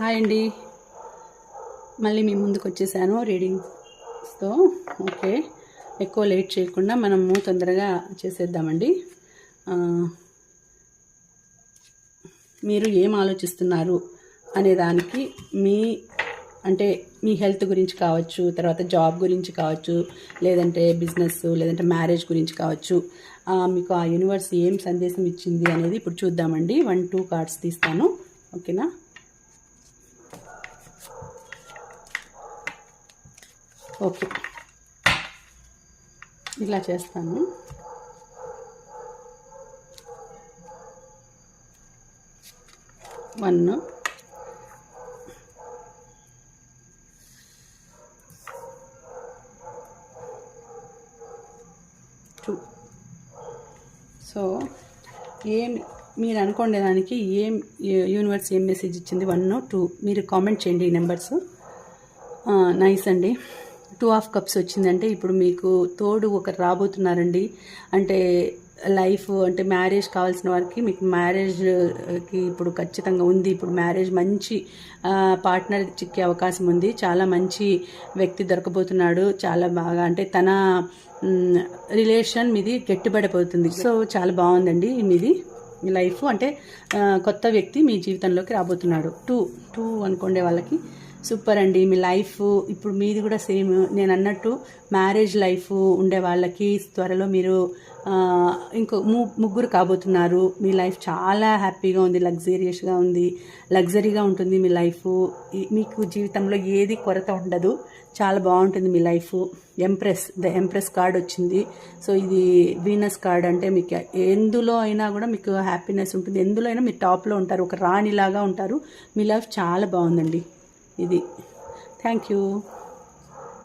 Hi అండి. మళ్ళీ మీ ముందుకు వచ్చేసాను రీడింగ్స్తో. ఓకే. ఎక్కువ లేట్ చేయకుండా మనము తొందరగా చేసేద్దామండి. మీరు ఏం ఆలోచిస్తున్నారు అనే దానికి మీ అంటే మీ హెల్త్ గురించి కావచ్చు తర్వాత జాబ్ గురించి కావచ్చు లేదంటే బిజినెస్ లేదంటే మ్యారేజ్ గురించి కావచ్చు మీకు ఆ యూనివర్స్ ఏం సందేశం ఇచ్చింది అనేది ఇప్పుడు చూద్దామండి. వన్ టూ కార్డ్స్ తీస్తాను. ఓకేనా? ఓకే. ఇలా చేస్తాను. వన్. టూ. సో ఏం మీరు అనుకోండి దానికి ఏం యూనివర్స్ ఏం మెసేజ్ ఇచ్చింది? One two. మీరు కామెంట్ చేయండి ఈ నెంబర్స్ నైస్ అండి. టూ ఆఫ్ కప్స్ వచ్చిందంటే ఇప్పుడు మీకు తోడు ఒకరు రాబోతున్నారండి. అంటే లైఫ్ అంటే మ్యారేజ్ కావాల్సిన వారికి మీకు మ్యారేజ్కి ఇప్పుడు ఖచ్చితంగా ఉంది. ఇప్పుడు మ్యారేజ్ మంచి పార్ట్నర్ చిక్కే అవకాశం ఉంది. చాలా మంచి వ్యక్తి దొరకబోతున్నాడు. చాలా బాగా అంటే తన రిలేషన్ మీది గట్టిపడిపోతుంది. సో చాలా బాగుందండి మీది లైఫ్. అంటే కొత్త వ్యక్తి మీ జీవితంలోకి రాబోతున్నాడు. టూ టూ అనుకునే వాళ్ళకి. సూపర్ అండి మీ లైఫ్ ఇప్పుడు మీది కూడా సేమ్ నేను అన్నట్టు మ్యారేజ్ లైఫ్ ఉండే వాళ్ళకి త్వరలో మీరు ఇంకో ము ముగ్గురు కాబోతున్నారు. మీ లైఫ్ చాలా హ్యాపీగా ఉంది లగ్జరియస్గా ఉంది. లగ్జరీగా ఉంటుంది మీ లైఫ్ మీకు జీవితంలో ఏది కొరత ఉండదు. చాలా బాగుంటుంది మీ life empress the empress card వచ్చింది. సో ఇది వీనస్ కార్డ్ అంటే మీకు ఎందులో అయినా కూడా మీకు హ్యాపీనెస్ ఉంటుంది. ఎందులో అయినా మీరు టాప్లో ఉంటారు. ఒక రాణిలాగా ఉంటారు. మీ లైఫ్ చాలా బాగుందండి. ఇది. Thank you